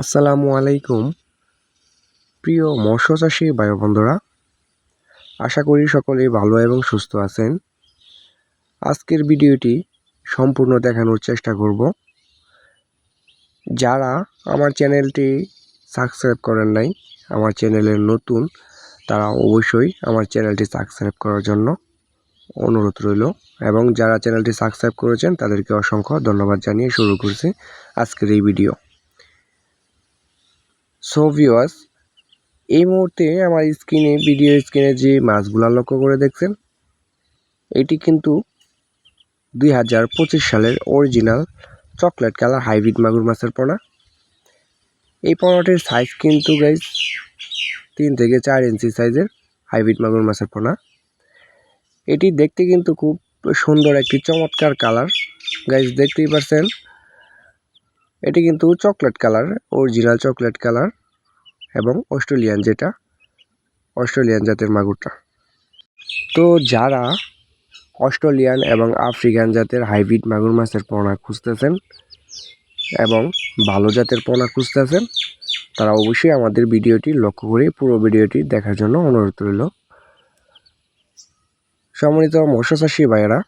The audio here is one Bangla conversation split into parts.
আসসালামু আলাইকুম। প্রিয় মৎস্য চাষী বন্ধুরা আশা করি সকলেই ভালো এবং সুস্থ আছেন। আজকের ভিডিওটি সম্পূর্ণ দেখানোর চেষ্টা করব। যারা আমার চ্যানেলটি সাবস্ক্রাইব করেন নাই, আমার চ্যানেলের নতুন, তারা অবশ্যই আমার চ্যানেলটি সাবস্ক্রাইব করার জন্য অনুরোধ রইল এবং যারা চ্যানেলটি সাবস্ক্রাইব করেছেন, তাদেরকে অসংখ্য ধন্যবাদ জানিয়ে শুরু করছি আজকের এই ভিডিও। সো ভিওয়ার্স এই মুহূর্তে আমার স্ক্রিনে ভিডিও স্ক্রিনে যে মাছগুলা লক্ষ্য করে দেখছেন, এটি কিন্তু দুই হাজার পঁচিশ সালের অরিজিনাল চকলেট কালার হাইব্রিড মাগুর মাছের পোনা। এই পোনাটির সাইজ কিন্তু গাইজ তিন থেকে চার ইঞ্চি সাইজের হাইব্রিড মাগুর মাছের পোনা। এটি দেখতে কিন্তু খুব সুন্দর একটি চমৎকার কালার গাইজ দেখতেই পারছেন এটি কিন্তু chocolate colour, original chocolate colour এবং অস্ট্রেলিয়ান যেটা, অস্ট্রেলিয়ান জাতের মাগুরটা। তো যারা অস্ট্রেলিয়ান এবং আফ্রিকান জাতের হাইব্রিড মাগুর মাছের পোনা খুঁজতেছেন এবং ভালো জাতের পোনা খুঁজতেছেন, তারা অবশ্যই আমাদের ভিডিওটি লক্ষ্য করে পুরো ভিডিওটি দেখার জন্য অনুরোধ রইল। সম্মানিত মৎস্য চাষী ভাইয়েরা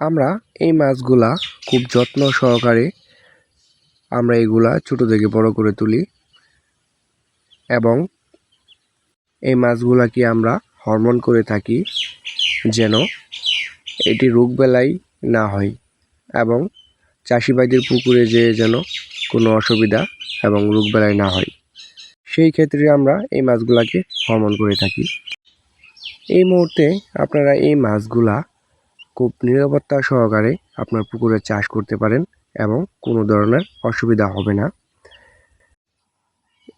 আমরা এই মাছগুলা খুব যত্ন সহকারে আমরা এগুলা ছোট থেকে বড় করে তুলি এবং এই মাছগুলাকে আমরা হরমোন করে থাকি যেন এটি রোগবেলাই না হয় এবং চাষিবাইদের পুকুরে যে যেন কোনো অসুবিধা এবং রোগবেলাই না হয়। সেই ক্ষেত্রে আমরা এই মাছগুলাকে হরমোন করে থাকি। এই মুহূর্তে আপনারা এই মাছগুলা খুব নিরাপত্তা সহকারে আপনার পুকুরে চাষ করতে পারেন এবং কোনো ধরনের অসুবিধা হবে না।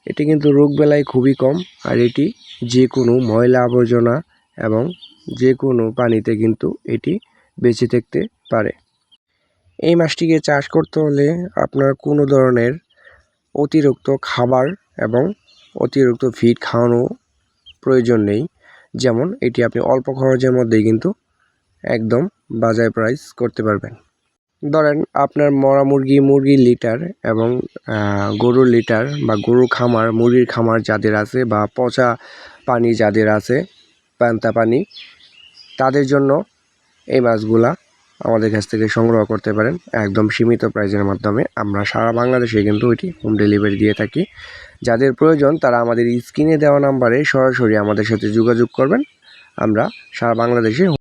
এটি কিন্তু রোগ রোগবেলায় খুবই কম আর এটি যে কোনো ময়লা আবর্জনা এবং যে কোনো পানিতে কিন্তু এটি বেঁচে থাকতে পারে। এই মাছটিকে চাষ করতে হলে আপনার কোনো ধরনের অতিরিক্ত খাবার এবং অতিরিক্ত ফিড খাওয়ানো প্রয়োজন নেই। যেমন এটি আপনি অল্প খরচের মধ্যেই কিন্তু একদম বাজার প্রাইস করতে পারবেন। ধরেন আপনার মরা মুরগি মুরগির লিটার এবং গরুর লিটার বা গরুর খামার, মুরগির খামার যাদের আছে বা পচা পানি যাদের আছে, পান্তা পানি, তাদের জন্য এই মাছগুলা আমাদের কাছ থেকে সংগ্রহ করতে পারেন। একদম সীমিত প্রাইজের মাধ্যমে। আমরা সারা বাংলাদেশে কিন্তু ওইটি হোম ডেলিভারি দিয়ে থাকি। যাদের প্রয়োজন তারা আমাদের স্ক্রিনে দেওয়া নাম্বারে সরাসরি আমাদের সাথে যোগাযোগ করবেন। আমরা সারা বাংলাদেশে